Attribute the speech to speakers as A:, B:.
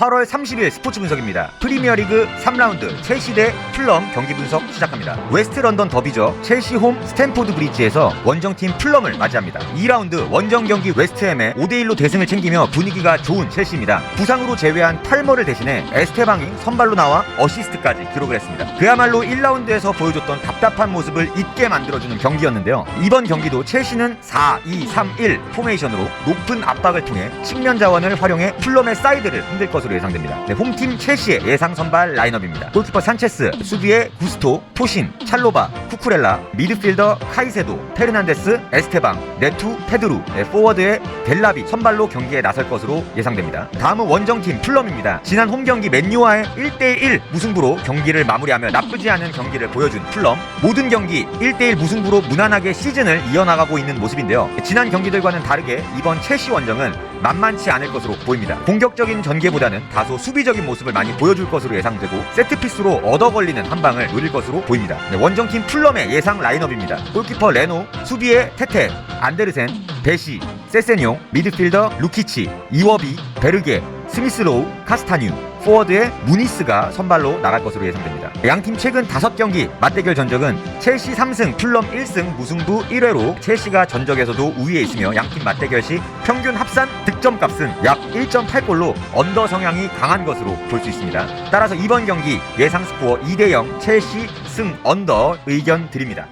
A: 8월 30일 스포츠 분석입니다. 프리미어리그 3라운드 첼시 대 플럼 경기 분석 시작합니다. 웨스트 런던 더비죠. 첼시 홈 스탠포드 브리지에서 원정팀 플럼을 맞이합니다. 2라운드 원정 경기 웨스트햄에 5대1로 대승을 챙기며 분위기가 좋은 첼시입니다. 부상으로 제외한 팔머를 대신해 에스테방이 선발로 나와 어시스트까지 기록을 했습니다. 그야말로 1라운드에서 보여줬던 답답한 모습을 잊게 만들어주는 경기였는데요. 이번 경기도 첼시는 4-2-3-1 포메이션으로 높은 압박을 통해 측면 자원을 활용해 플럼의 사이드를 흔들 것으로 예상됩니다. 네, 홈팀 첼시의 예상 선발 라인업입니다. 골키퍼 산체스, 수비에 구스토, 토신, 찰로바, 쿠쿠렐라, 미드필더 카이세도, 페르난데스, 에스테방, 네투, 페드루, 네, 포워드의 델라비 선발로 경기에 나설 것으로 예상됩니다. 다음은 원정팀 플럼입니다. 지난 홈 경기 맨유와의 1대1 무승부로 경기를 마무리하며 나쁘지 않은 경기를 보여준 플럼 모든 경기 1대1 무승부로 무난하게 시즌을 이어나가고 있는 모습인데요. 지난 경기들과는 다르게 이번 첼시 원정은 만만치 않을 것으로 보입니다. 공격적인 전개보다는 다소 수비적인 모습을 많이 보여줄 것으로 예상되고 세트피스로 얻어 걸리는 한 방을 노릴 것으로 보입니다. 네, 원정팀 플럼의 예상 라인업입니다. 골키퍼 레노, 수비에 테테, 안데르센, 베시, 세세뇽, 미드필더 루키치, 이워비, 베르게, 스미스로우, 카스타뉴, 포워드의 무니스가 선발로 나갈 것으로 예상됩니다. 양팀 최근 5경기 맞대결 전적은 첼시 3승, 플럼 1승, 무승부 1회로 첼시가 전적에서도 우위에 있으며 양팀 맞대결 시 평균 합산 득점값은 약 1.8골로 언더 성향이 강한 것으로 볼 수 있습니다. 따라서 이번 경기 예상 스코어 2대0 첼시 승 언더 의견 드립니다.